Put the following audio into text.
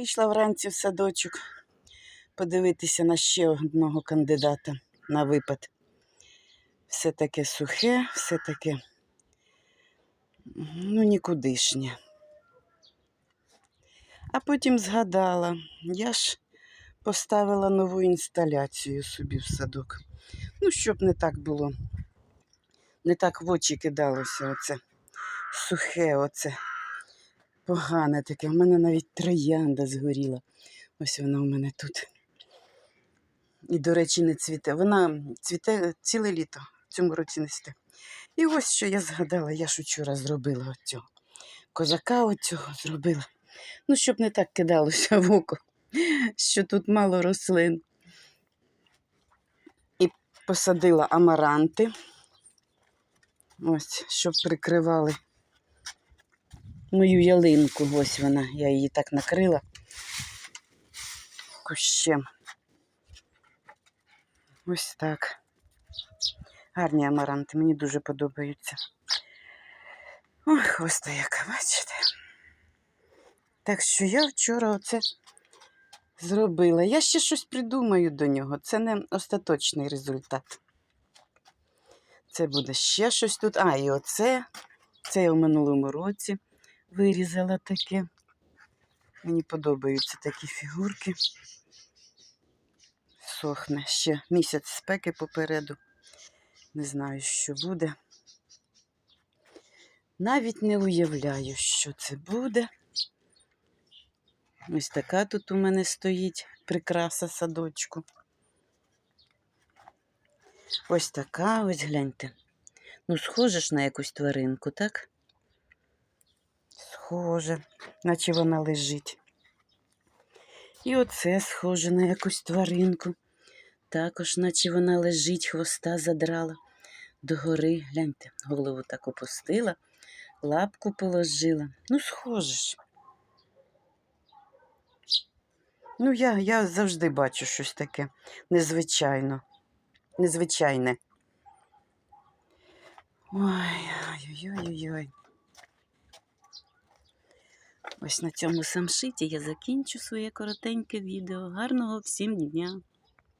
Вийшла вранці в садочок подивитися на ще одного кандидата на випад. Все таке сухе, все таке ну, нікудишнє. А потім згадала, я ж поставила нову інсталяцію собі в садок. Ну, щоб не так було, не так в очі кидалося оце сухе, оце погане таке. У мене навіть троянда згоріла. Ось вона у мене тут. І, до речі, не цвіте. Вона цвіте ціле літо, в цьому році не цвіте. І ось що я згадала, я ж вчора зробила оцього. Козака оцього зробила. Ну, щоб не так кидалося в око, що тут мало рослин. І посадила амаранти. Ось, щоб прикривали мою ялинку. Ось вона, я її так накрила кущем. Ось так. Гарні амаранти, мені дуже подобаються. Ой, хвоста яка, бачите. Так що я вчора оце зробила. Я ще щось придумаю до нього. Це не остаточний результат. Це буде ще щось тут. А, і оце. Це я в минулому році вирізала таке. Мені подобаються такі фігурки. Сохне ще місяць спеки попереду. Не знаю, що буде. Навіть не уявляю, що це буде. Ось така тут у мене стоїть прикраса садочку. Ось така, ось гляньте. Ну, схоже ж на якусь тваринку, так? Схоже, наче вона лежить. І оце схоже на якусь тваринку. Також, наче вона лежить, хвоста задрала догори. Гляньте, голову так опустила, лапку положила. Ну, схоже ж. Ну, я, я завжди бачу щось таке незвичайно. Незвичайне. Ой, ой-ой-ой-ой. Ось на цьому самшиті я закінчу своє коротеньке відео. Гарного всім дня!